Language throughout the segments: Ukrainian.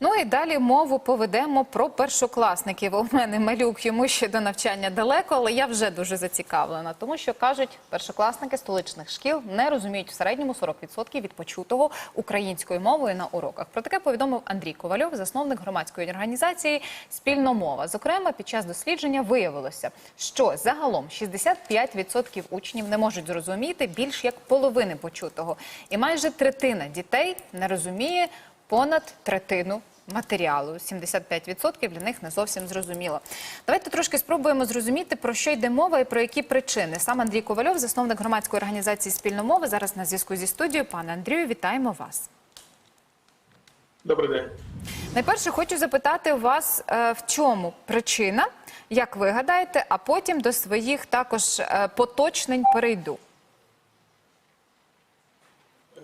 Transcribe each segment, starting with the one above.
Ну і далі мову поведемо про першокласників. У мене малюк йому ще до навчання далеко, але я вже дуже зацікавлена, тому що кажуть, першокласники столичних шкіл не розуміють в середньому 40% від почутого українською мовою на уроках. Про таке повідомив Андрій Ковальов, засновник громадської організації Спільно мова. Зокрема, під час дослідження виявилося, що загалом 65% учнів не можуть зрозуміти більш як половини почутого, і майже третина дітей не розуміє понад третину матеріалу. 75% для них не зовсім зрозуміло. Давайте трошки спробуємо зрозуміти, про що йде мова і про які причини. Сам Андрій Ковальов, засновник громадської організації Спільно мова, зараз на зв'язку зі студією. Пане Андрію, вітаємо вас. Добрий день. Найперше хочу запитати у вас, е, в чому причина, як ви гадаєте, а потім до своїх також е, поточнень перейду.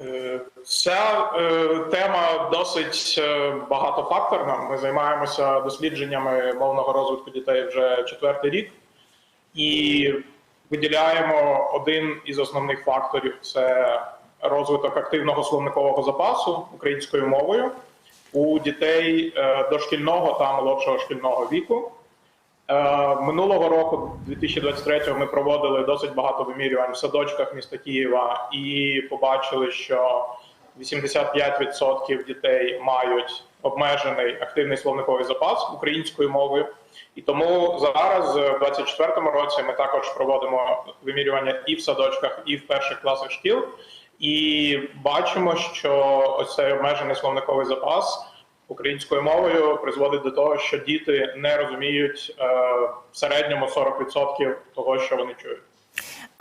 Е, Ця е, тема досить е, багатофакторна. Ми займаємося дослідженнями мовного розвитку дітей вже четвертий рік і виділяємо один із основних факторів це розвиток активного словникового запасу українською мовою у дітей дошкільного та молодшого шкільного віку. Е, Минулого року, 2023-го, ми проводили досить багато вимірювань в садочках міста Києва і побачили, що 85% дітей мають обмежений активний словниковий запас українською мовою. І тому зараз, в 2024 році, ми також проводимо вимірювання і в садочках, і в перших класах шкіл. І бачимо, що ось цей обмежений словниковий запас українською мовою призводить до того, що діти не розуміють е, в середньому 40% того, що вони чують.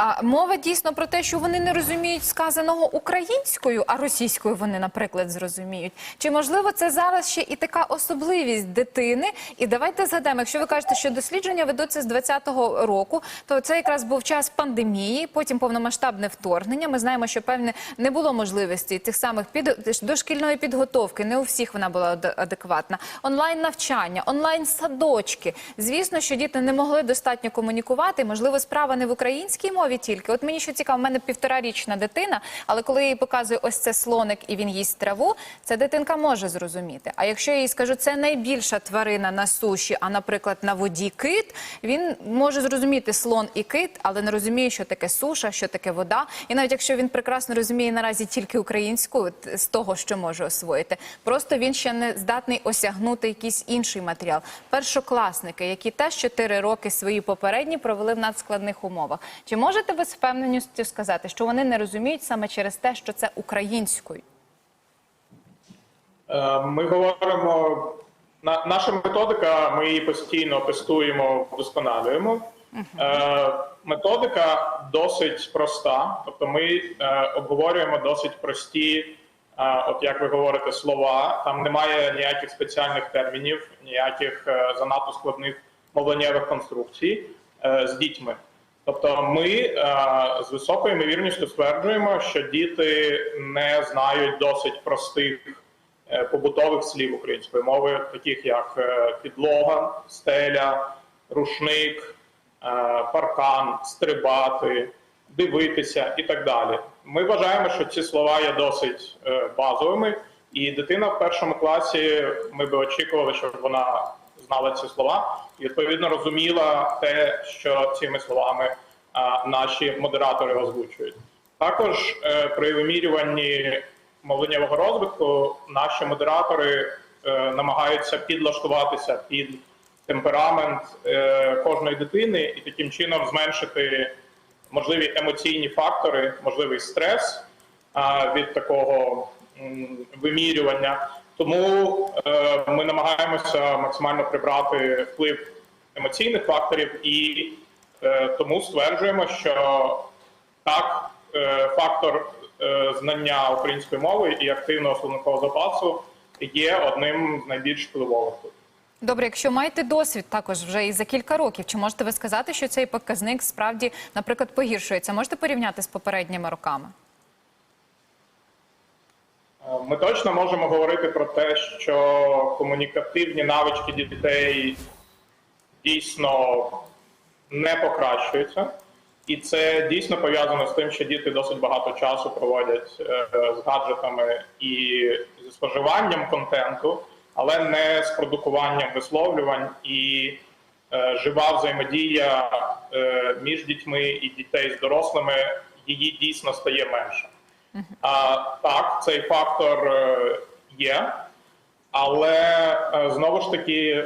А мова дійсно про те, що вони не розуміють сказаного українською, а російською вони, наприклад, зрозуміють. Чи можливо це зараз ще і така особливість дитини? І давайте згадаємо, якщо ви кажете, що дослідження ведуться з 20-го року, то це якраз був час пандемії, потім повномасштабне вторгнення. Ми знаємо, що певне не було можливості тих самих під дошкільної підготовки. Не у всіх вона була адекватна. Онлайн навчання, онлайн садочки. Звісно, що діти не могли достатньо комунікувати. Можливо, справа не в українській мові тільки. От мені що цікаво, в мене півторарічна дитина, але коли їй показую ось це слоник і він їсть траву, ця дитинка може зрозуміти. А якщо я їй скажу, це найбільша тварина на суші, а наприклад на воді кит, він може зрозуміти слон і кит, але не розуміє, що таке суша, що таке вода. І навіть якщо він прекрасно розуміє наразі тільки українську з того, що може освоїти, просто він ще не здатний осягнути якийсь інший матеріал. Першокласники, які теж 4 роки свої попередні провели в надскладних умовах. Чи можете ви з впевненістю сказати, що вони не розуміють саме через те, що це українською? Е, Ми говоримо наша методика. Ми її постійно тестуємо, вдосконалюємо. Е, Методика досить проста, тобто ми е, обговорюємо досить прості, от як ви говорите, слова. Там немає ніяких спеціальних термінів, ніяких занадто складних мовленнєвих конструкцій з дітьми. Тобто, ми е, з високою ймовірністю стверджуємо, що діти не знають досить простих е, побутових слів української мови, таких як е, підлога, стеля, рушник, паркан, стрибати, дивитися і так далі. Ми вважаємо, що ці слова є досить базовими, і дитина в першому класі ми би очікували, щоб вона знала ці слова і відповідно розуміла те, що цими словами наші модератори озвучують. Також е, при вимірюванні мовленнєвого розвитку наші модератори е, намагаються підлаштуватися під темперамент е, кожної дитини і таким чином зменшити можливі емоційні фактори, можливий стрес від такого вимірювання. Тому ми намагаємося максимально прибрати вплив емоційних факторів і тому стверджуємо, що так, е, фактор е, знання української мови і активного словникового запасу є одним з найбільш впливових тут. Добре, якщо маєте досвід також вже і за кілька років, чи можете ви сказати, що цей показник справді, наприклад, погіршується? Можете порівняти з попередніми роками? Е, Ми точно можемо говорити про те, що комунікативні навички дітей дійсно не покращуються, і це дійсно пов'язано з тим, що діти досить багато часу проводять е, з гаджетами і зі споживанням контенту, але не з продукуванням висловлювань. І е, жива взаємодія е, між дітьми і дітей з дорослими її дійсно стає менше. А, так, цей фактор є, але знову ж таки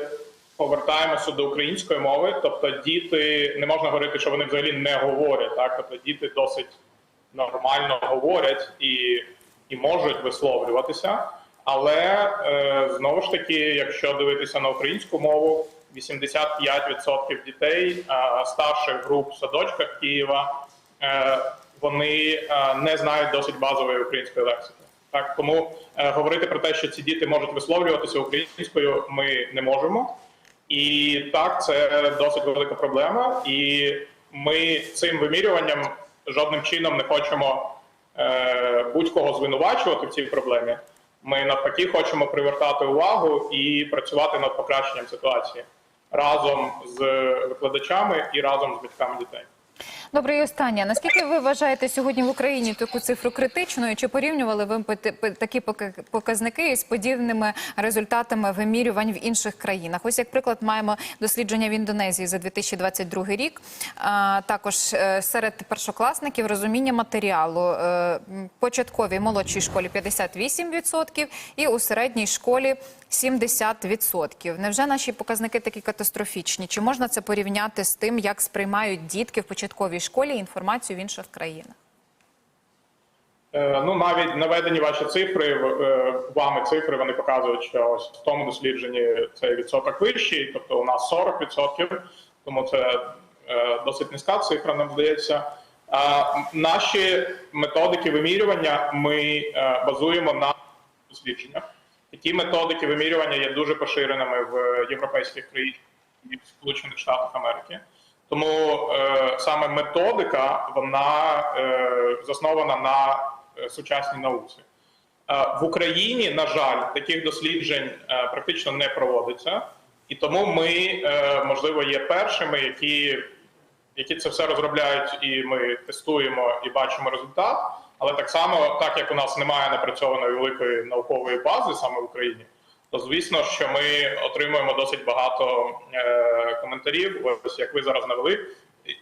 повертаємося до української мови. Тобто, діти не можна говорити, що вони взагалі не говорять. Так, тобто діти досить нормально говорять і, і можуть висловлюватися. Але е, знову ж таки, якщо дивитися на українську мову, 85% дітей е, старших груп в садочках Києва е, вони е, не знають досить базової української лексики. Так тому е, говорити про те, що ці діти можуть висловлюватися українською, ми не можемо. І так, це досить велика проблема. І ми цим вимірюванням жодним чином не хочемо е, будь-кого звинувачувати в цій проблемі. Ми навпаки хочемо привертати увагу і працювати над покращенням ситуації разом з викладачами і разом з батьками дітей. Добре, і останнє. Наскільки ви вважаєте сьогодні в Україні таку цифру критичною? Чи порівнювали ви такі показники із подібними результатами вимірювань в інших країнах? Ось як приклад маємо дослідження в Індонезії за 2022 рік. А, також е, серед першокласників розуміння матеріалу е, початковій молодшій школі 58% і у середній школі 70%. Невже наші показники такі катастрофічні? Чи можна це порівняти з тим, як сприймають дітки в початковій школі інформацію в інших країнах? Е, Ну, навіть наведені ваші цифри, е, вами цифри, вони показують, що ось в тому дослідженні цей відсоток вищий, тобто у нас 40%, тому це е, досить низька цифра, нам здається. Наші методики вимірювання ми базуємо на дослідженнях. Такі методики вимірювання є дуже поширеними в європейських країнах і в Сполучених Штатах Америки. Тому е, саме методика вона е, заснована на е, сучасній науці. Е, в Україні, на жаль, таких досліджень е, практично не проводиться, і тому ми, е, можливо, є першими, які, які це все розробляють, і ми тестуємо і бачимо результат. Але так само, так як у нас немає напрацьованої великої наукової бази саме в Україні, то звісно, що ми отримуємо досить багато е, коментарів. Ось як ви зараз навели,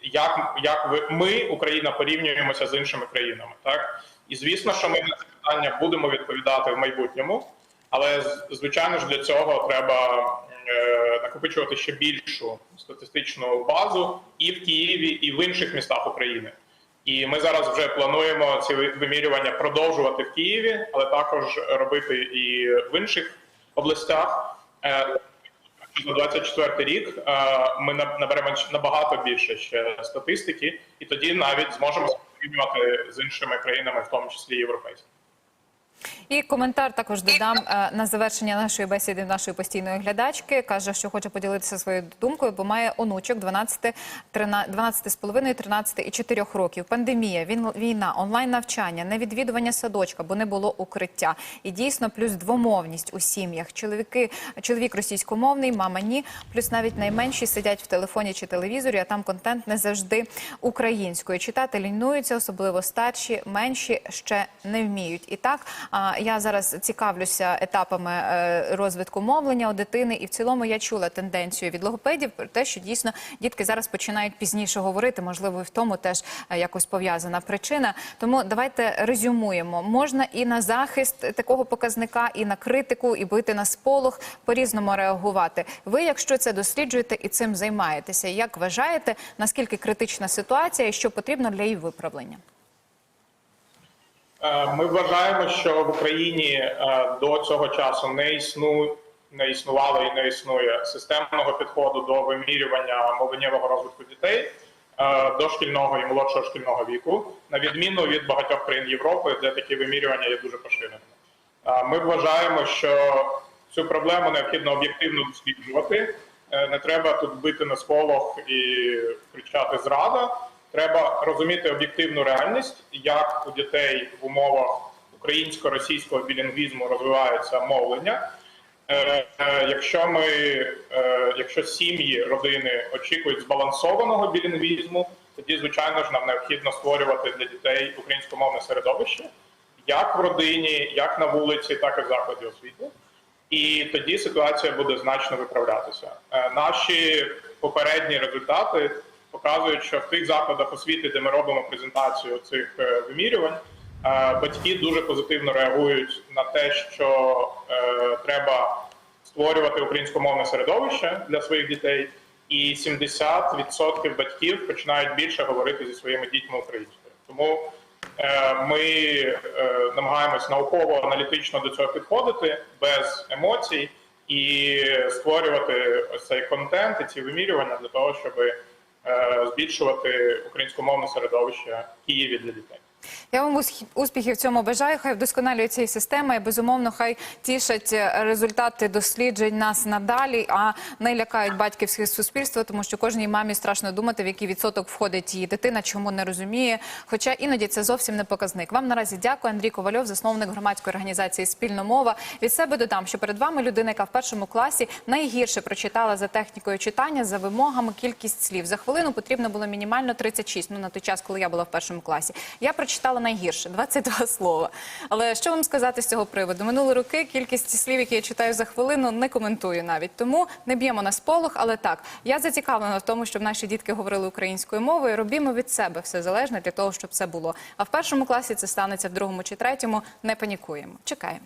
як, як ви ми, Україна, порівнюємося з іншими країнами, так і звісно, що ми на це питання будемо відповідати в майбутньому, але звичайно ж для цього треба е, накопичувати ще більшу статистичну базу і в Києві, і в інших містах України. І ми зараз вже плануємо ці вимірювання продовжувати в Києві, але також робити і в інших областях. Е, За 24 рік е, ми на- наберемо набагато більше ще статистики, і тоді навіть зможемо порівнювати з іншими країнами, в тому числі європейськими. І коментар також додам е, на завершення нашої бесіди нашої постійної глядачки. Каже, що хоче поділитися своєю думкою, бо має онучок 12, 13, 12 з половиною, 13 і 4 років. Пандемія, війна, онлайн навчання, невідвідування садочка, бо не було укриття. І дійсно плюс двомовність у сім'ях. Чоловіки, чоловік російськомовний, мама ні. Плюс навіть найменші сидять в телефоні чи телевізорі, а там контент не завжди українською. Читати лінуються, особливо старші, менші ще не вміють. І так я зараз цікавлюся етапами е, розвитку мовлення у дитини, і в цілому я чула тенденцію від логопедів про те, що дійсно дітки зараз починають пізніше говорити. Можливо, і в тому теж е, якось пов'язана причина. Тому давайте резюмуємо. Можна і на захист такого показника, і на критику, і бити на сполох, по-різному реагувати. Ви, якщо це досліджуєте і цим займаєтеся, як вважаєте, наскільки критична ситуація і що потрібно для її виправлення? Е, Ми вважаємо, що в Україні е, до цього часу не існу не існувало і не існує системного підходу до вимірювання мовленнєвого розвитку дітей е, дошкільного і молодшого шкільного віку, на відміну від багатьох країн Європи, де такі вимірювання є дуже поширеними. Ми вважаємо, що цю проблему необхідно об'єктивно досліджувати. Не треба тут бити на сполох і кричати зрада. Треба розуміти об'єктивну реальність, як у дітей в умовах українсько-російського білінгвізму розвивається мовлення. Е, е, Якщо ми, е, якщо сім'ї, родини очікують збалансованого білінгвізму, тоді звичайно ж нам необхідно створювати для дітей українськомовне середовище, як в родині, як на вулиці, так і в закладі освіти. і тоді ситуація буде значно виправлятися. Наші попередні результати показують, що в тих закладах освіти, де ми робимо презентацію цих е, вимірювань, е, батьки дуже позитивно реагують на те, що е, треба створювати українськомовне середовище для своїх дітей, і 70% батьків починають більше говорити зі своїми дітьми українською. Тому ми намагаємось науково-аналітично до цього підходити без емоцій і створювати ось цей контент і ці вимірювання для того, щоб е, збільшувати українськомовне середовище в Києві для дітей. Я вам успіхів в цьому бажаю. Хай вдосконалюється і система, і безумовно, хай тішать е, результати досліджень нас надалі, а не лякають батьківське суспільство, тому що кожній мамі страшно думати, в який відсоток входить її дитина, чому не розуміє. Хоча іноді це зовсім не показник. Вам наразі дякую, Андрій Ковальов, засновник громадської організації Спільна мова. Від себе додам, що перед вами людина, яка в першому класі найгірше прочитала за технікою читання, за вимогами кількість слів. За хвилину потрібно було мінімально 36, Ну на той час, коли я була в першому класі. Я прочитала найгірше 22 слова. Але що вам сказати з цього приводу? Минули роки кількість слів, які я читаю за хвилину, не коментую навіть. Тому не б'ємо на сполох. Але так, я зацікавлена в тому, щоб наші дітки говорили українською мовою. Робімо від себе все залежне для того, щоб це було. А в першому класі це станеться в другому чи третьому. Не панікуємо. Чекаємо.